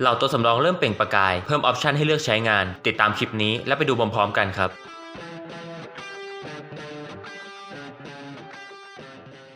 เหล่าตัวสำรองเริ่มเปล่งประกาย เพิ่มออปชันให้เลือกใช้งาน ติดตามคลิปนี้และไปดูพร้อมๆกันครับ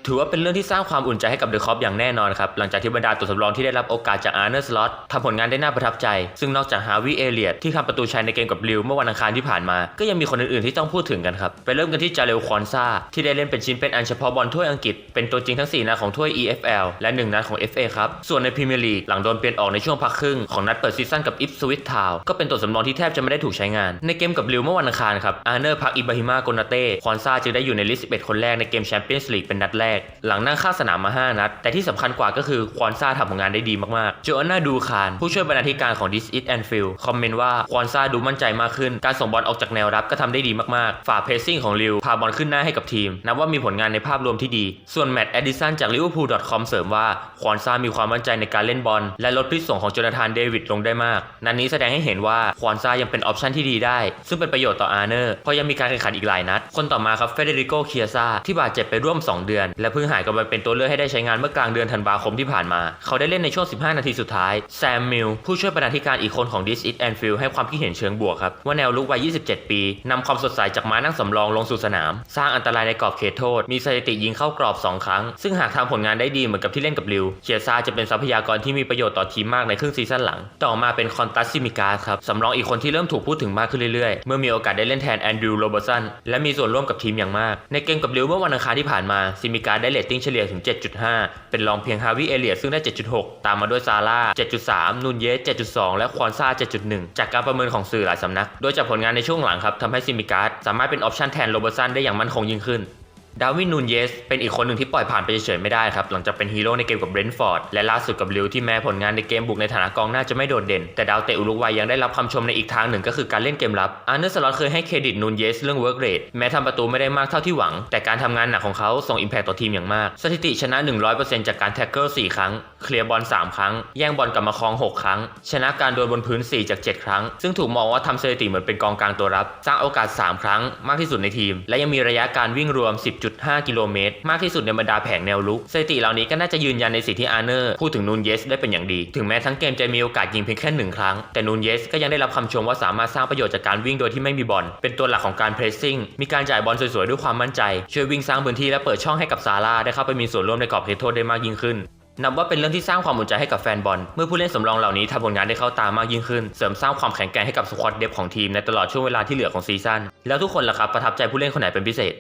ถือว่าเป็นเรื่องที่สร้างความอุ่นใจให้กับเดอะคอปอย่างแน่นอนครับ หลังจากที่บรรดาตัวสำรองที่ได้รับโอกาสจากอาร์เนอร์สล็อตทำผลงานได้น่าประทับใจ ซึ่งนอกจากฮาวิเอเลียตที่ทำประตูชัยในเกมกับลิวเมื่อวันอังคารที่ผ่านมา ก็ยังมีคนอื่นๆที่ต้องพูดถึงกันครับ ไปเริ่มกันที่จาเรลคอนซาที่ได้เล่นเป็นชิ้นเป็นอันเฉพาะบอลถ้วยอังกฤษ เป็นตัวจริงทั้ง 4 นัดของถ้วย EFL และ 1 นัดของ FA ครับ ส่วนในพรีเมียร์ลีกหลังโดนเปลี่ยนออกในช่วงพักครึ่งของนัดเปิดซีซั่นกับอิฟสวิตทาวก็เป็นตัวสำรองที่แทบจะไม่ได้ถูกใช้งาน ในเกมกับลิวเมื่อวันอังคารครับอาร์เนอร์พักอิบราฮิมาโกนาเต้คอนซาจึงได้อยู่ในลิสต์11คนแรกในเกมแชมเปี้ยนส์ลีกเป็นนัดแรกหลังนั่งข้างสนามมา 5 นัด แต่ที่สำคัญกว่าก็คือควอนซาทำผลงานได้ดีมากๆ โจอันนาดูคาน ผู้ช่วยบรรณาธิการของ This It and Feel คอมเมนต์ว่าควอนซาดูมั่นใจมากขึ้น การส่งบอลออกจากแนวรับก็ทำได้ดีมากๆ ฝ่าเพรสซิ่งของลิวพาบอลขึ้นหน้าให้กับทีม นับว่ามีผลงานในภาพรวมที่ดี ส่วนแมตต์แอดดิสันจาก liverpool.com เสริมว่าควอนซามีความมั่นใจในการเล่นบอลและลดพิษส่งของโจนาธานเดวิดลงได้มาก นันนี้แสดงให้เห็นว่าควอนซายังเป็นออปชันที่ดีได้ ซึ่งเป็นประโยชน์ต่ออาร์เนอร์เพราะยังมีการแข่งขันอีกหลายนัด คนต่อมาครับเฟเดริโกเคียซาที่บาดเจ็บไปร่วม 2 เดือนและเพิ่งหายกลับมาเป็นตัวเลือกให้ได้ใช้งานเมื่อกลางเดือนธันวาคมที่ผ่านมา เขาได้เล่นในช่วง 15 นาทีสุดท้าย แซมมิลผู้ช่วยบรรณาธิการอีกคนของ This It and Feel ให้ความคิดเห็นเชิงบวกครับ ว่าแนวลุกวัย 27 ปีนำความสดใสจากม้านั่งสำรองลงสู่สนาม สร้างอันตรายในกรอบเขตโทษ มีสถิติยิงเข้ากรอบ 2 ครั้ง ซึ่งหากทำผลงานได้ดีเหมือนกับที่เล่นกับลิวเคียซาจะเป็นทรัพยากรที่มีประโยชน์ต่อทีมมากในครึ่งซีซั่นหลัง ต่อมาเป็นคอนตัสซิมิกาสครับสำรองอีกคนที่เริ่มถูกพูดถึงมากขึ้นเรื่อยๆ เมื่อมีโอกาสได้เล่นแทนแอนดรูว์โรเบอร์สันและมีส่วนร่วมกับทีมอย่างมากในเกมกับลิวเมื่อวันอังคารที่ผ่านมาซิมิกาได้เลตติ้งเฉลี่ยถึง 7.5 เป็นรองเพียงฮาวิเอเลียซึ่งได้ 7.6 ตามมาด้วยซาร่า 7.3นูนเยส 7.2 และควอนซา 7.1 จากการประเมินของสื่อหลายสำนัก โดยจากผลงานในช่วงหลังครับทำให้ซิมิการ์ดสามารถเป็นออปชันแทนโรเบอร์สันได้อย่างมั่นคงยิ่งขึ้น ดาวินนูนเยสเป็นอีกคนหนึ่งที่ปล่อยผ่านไปเฉยๆไม่ได้ครับ หลังจากเป็นฮีโร่ในเกมกับเบรนท์ฟอร์ดและล่าสุดกับลิวที่แม้ผลงานในเกมบุกในฐานะกองหน้าจะไม่โดดเด่น แต่ดาวเตะอุรุกวัยยังได้รับคำชมในอีกทางหนึ่งก็คือการเล่นเกมรับอาร์เนอร์สล็อตเคยให้เครดิตนูนเยสเรื่องเวิร์กเรทแม้ทำประตูไม่ได้มากเท่าที่หวัง แต่การทำงานหนักของเขาส่งอิมแพคต่อทีมอย่างมาก สถิติชนะ 100%จากการแท็กเกิล4ครั้งเคลียร์บอล3ครั้ง แย่งบอลกลับมาครอง 6 ครั้ง ชนะการโดนบนพื้น 4 จาก 7 ครั้ง ซึ่งถูกมองว่าทำสถิติเหมือนเป็นกองกลางตัวรับ สร้างโอกาส 3 ครั้งมากที่สุดในทีม และยังมีระยะการวิ่งรวม10.5 กิโลเมตร มากที่สุดในบรรดาแผงแนวลุกสถิติเหล่านี้ก็น่าจะยืนยันในสิ่งที่อาร์เนอร์พูดถึงนูนเยสได้เป็นอย่างดี ถึงแม้ทั้งเกมจะมีโอกาสยิงเพียงแค่หนึ่งครั้ง แต่นูนเยสก็ยังได้รับคำชมว่าสามารถสร้างประโยชน์จากการวิ่งโดยที่ไม่มีบอล เป็นตัวหลักของการเพรสซิ่ง มีการจ่ายบอลสวยๆด้วยความมั่นใจ ช่วยวิ่งสร้างพื้นที่และเปิดช่องให้กับซาร่าได้เข้าไปมีส่วนร่วมในกรอบเขตโทษได้มากยิ่งขึ้นนับว่าเป็นเรื่องที่สร้างความอุ่นใจให้กับแฟนบอล เมื่อผู้เล่นสำรองเหล่านี้ทำผลงานได้เข้าตามากยิ่งขึ้น เสริมสร้างความแข็งแกร่งให้กับสควอตเดฟของทีมในตลอดช่วงเวลาที่เหลือของซีซั่น แล้วทุกคนล่ะครับประทับใจผู้เล่นคนไหนเป็นพิเศษ